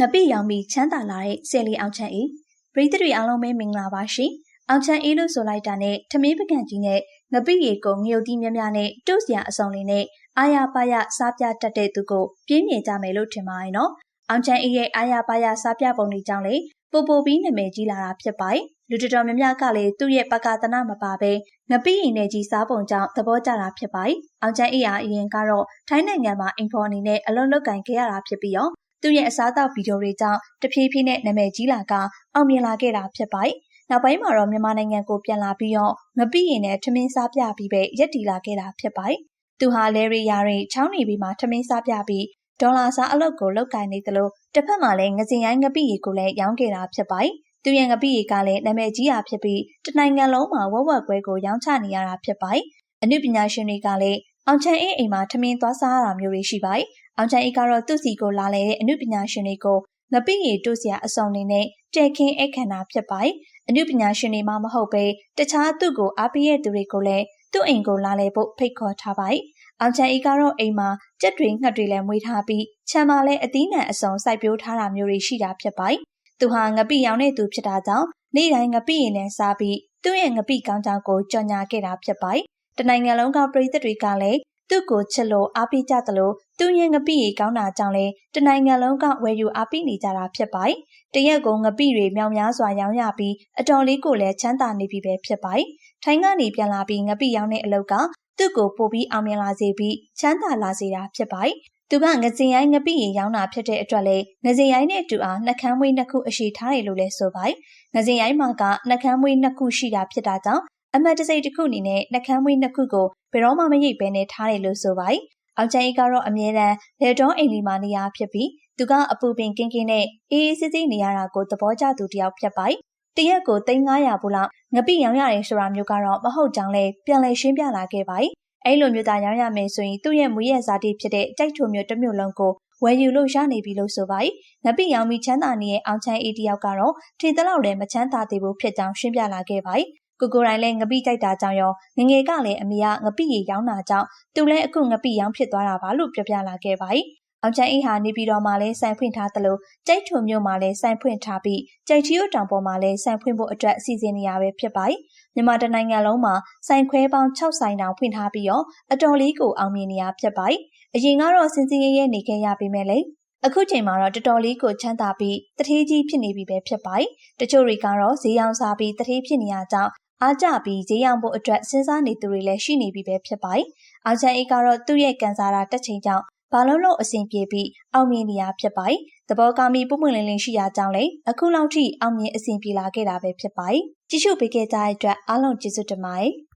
ငပိရောင်ပြီးချမ်းသာလာတဲ့ဆယ်လီအောင်ချန်အေးပရိသတ်တွေအားလုံးပဲမင်္ဂလာပါရှင်အောင်ချန်အေးလို့ဆိုလိုက်တာနဲ့ထမင်းပကံကြီးနဲ့ငပိရီကိုငြုတ်တီးများများနဲ့တုတ်စရာအစုံလေးနဲ့အာရပါရစားပြတတ်တဲ့သူကိုပြင်းမြင်ကြမယ်လို့ထင်ပါရဲ့နော်အောင်ချန်အေးရဲ့အာရပါရစားပြပုံတွေကြောင့်လေပိုပိုပြီးနာမည်ကြီးလာတာဖြစ်ပါတယ်လူတော်တော်များများကလည်းသူ့ရဲ့ပကာသနာမပါဘဲငပိရင်နဲ့ကြီးစားပုံကြောင့်သဘောကျတာဖြစ်ပါတယ်အောင်ချန်အေးဟာအရင်ကတော့ထိုင်းနိုင်ငံမှာအင်ဖော်အနေနဲ့အလုံးလောက်ကင်ခဲ့ရတာဖြစ်ပြီးတော့ သူ့ရဲ့အစားအသောက်ဗီဒီယိုတွေကြောင့်တဖြည်းဖြည်းနဲ့နာမည်ကြီးလာကအောင်မြင်လာခဲ့တာဖြစ်ပါတယ်။နောက်ပိုင်းမှာတော့မြန်မာနိုင်ငံကိုပြန်လာပြီးတော့ငပိရင်နဲ့ထမင်းစားပြပြီးပဲရက်တီလာခဲ့တာဖြစ်ပါတယ်။သူဟာလဲရီယာတွေချောင်းနေပြီးမှထမင်းစားပြပြီးဒေါ်လာစားအလုပ်ကိုလုပ်ကိုင်နေသလိုတစ်ဖက်မှာလည်းငစင်ရိုင်းငပိရီကိုလည်းရောင်းခဲ့တာဖြစ်ပါတယ်။သူရဲ့ငပိရီကလည်းနာမည်ကြီးတာဖြစ်ပြီးတနိုင်ငံလုံးမှာဝက်ဝက်ကွဲကိုရောင်းချနေရတာဖြစ်ပါတယ်။အနုပညာရှင်တွေကလည်းအောင်ချန်အေးအိမ်မှာထမင်းသွားစားရတာမျိုးတွေရှိပါတယ်။ အောင်ချန်အေးကတော့သူ့စီကိုလာလေတဲ့အနုပညာရှင်တွေကိုငပိရီတို့စရာအစုံနေနဲ့တဲခင်းအခမ်းတာဖြစ်ပါတယ်။အနုပညာရှင်တွေမှမဟုတ်ပဲတခြားသူ့ကိုအားပေးတဲ့သူတွေကိုလည်းသူ့အိမ်ကိုလာလေဖို့ဖိတ်ခေါ်ထားပါတယ်။အောင်ချန်အေးကတော့အိမ်မှာကြက်တွေငှက်တွေလည်းမွေးထားပြီးခြံမှာလည်းအသီးနှံအစုံစိုက်ပျိုးထားတာမျိုးတွေရှိတာဖြစ်ပါတယ်။သူဟာငပိရောင်တဲ့သူဖြစ်တာကြောင့်နေ့တိုင်းငပိရင်နဲ့စားပြီးသူ့ရဲ့ငပိကောင်းကြောင်ကိုကြော်ညာခဲ့တာဖြစ်ပါတယ်။တနိုင်ငံလုံးကပြည်သက်တွေကလည်း သူ့ကိုချစ်လို့အားပေးကြသလိုသူ့ရဲ့ငပိရီကောင်းတာကြောင့်လည်းတနိုင်ငံလုံးကဝယ်ယူအားပေးနေကြတာဖြစ်ပါတယ်။တရက်ကိုငပိတွေမြောင်များစွာရောင်းရပြီးအတော်လေးကိုလည်းချမ်းသာနေပြီပဲဖြစ်ပါတယ်။ထိုင်းကနေပြန်လာပြီးငပိရောင်းတဲ့အလုပ်ကသူ့ကိုပို့ပြီးအောင်မြင်လာစေပြီးချမ်းသာလာစေတာဖြစ်ပါတယ်။သူကငစင်ရိုင်းငပိရီရောင်းတာဖြစ်တဲ့အတွက်လေငစင်ရိုင်းနဲ့တူအောင်နှကမ်းမွေးနှစ်ခုအရှိထားတယ်လို့လည်းဆိုပါတယ်။ငစင်ရိုင်းမှာကနှကမ်းမွေးနှစ်ခုရှိတာဖြစ်တာကြောင့် အမတ်တစိတ်တစ်ခုအနေနဲ့နှကမ်းမွေးနှစ်ခုကိုဘယ်တော့မှမရိပ်ဘဲနဲ့ထားတယ်လို့ဆိုပါတယ်။အောင်ချန်အေးကတော့အမြဲတမ်းလက်တော်အိမ်လီမာနေရဖြစ်ပြီးသူကအပူပင်ကင်းကင်းနဲ့အေးအေးဆေးဆေးနေရတာကိုသဘောကျသူတယောက်ဖြစ်ပါတယ်။တရက်ကို3900ဘူးလောက်ငပိရောင်းရတယ်ဆိုတာမျိုးကတော့မဟုတ်ကြောင်းလဲပြန်လည်ရှင်းပြလာခဲ့ပါတယ်။အဲ့လိုမျိုးသားရောင်းရမယ်ဆိုရင်သူ့ရဲ့မွေးရဇာတိဖြစ်တဲ့တိုက်ထုံမျိုးတစ်မျိုးလုံးကိုဝယ်ယူလို့ရနေပြီလို့ဆိုပါတယ်။ငပိရောင်ပြီးချမ်းသာနေတဲ့အောင်ချန်အေးတယောက်ကတော့ထင်သလောက်လည်းမချမ်းသာသေးဘူးဖြစ်ကြောင်းရှင်းပြလာခဲ့ပါတယ်။ ကိုကိုတိုင်းလည်းငပိကြိုက်တာကြောင့်ရောငငယ်ကလည်းအမေကငပိရီရောင်းတာကြောင့်သူလည်းအခုငပိရောင်းဖြစ်သွားတာပါလို့ပြောပြလာခဲ့ပါတယ်။အောင်ချန်အိဟာနေပြည်တော်မှာလည်းစိုင်ဖွင့်ထားသလိုကြိုက်ထုံမြို့မှာလည်းစိုင်ဖွင့်ထားပြီးကြိုက်ချီယိုတောင်ပေါ်မှာလည်းစိုင်ဖွင့်ဖို့အတွက်အစီအစဉ်နေရပဲဖြစ်ပါတယ်။မြန်မာတနိုင်ငံလုံးမှာစိုင်ခွဲပေါင်း6ဆိုင်တောင်ဖွင့်ထားပြီးတော့အတော်လေးကိုအောင်မြင်နေရဖြစ်ပါတယ်။အရင်ကတော့စင်စင်ရဲရဲနေခဲ့ရပေမဲ့လည်းအခုချိန်မှာတော့တော်တော်လေးကိုချမ်းသာပြီးတထေးကြီးဖြစ်နေပြီပဲဖြစ်ပါတယ်။တချို့တွေကတော့ဈေးရောင်းစားပြီးတထေးဖြစ်နေရကြောင်း အားကြပြီးဈေးရောင်းဖို့အတွက်စဉ်းစားနေသူတွေလည်းရှိနေပြီပဲဖြစ်ပါတယ်။အောင်ချန်အေးကတော့သူ့ရဲ့ကန်စားတာတက်ချိန်ကြောင့်ဘာလုံးလုံးအဆင်ပြေပြီးအောင်မြင်နေရဖြစ်ပါတယ်။သဘောကောင်းပြီးပုံမှန်လင်းလင်းရှိရကြောင်းလည်းအခုလောက်ထိအောင်မြင်အဆင်ပြေလာခဲ့တာပဲဖြစ်ပါတယ်။ကြည့်ရှုပေးခဲ့ကြတဲ့အတွက်အားလုံးကျေးဇူးတင်ပါတယ်။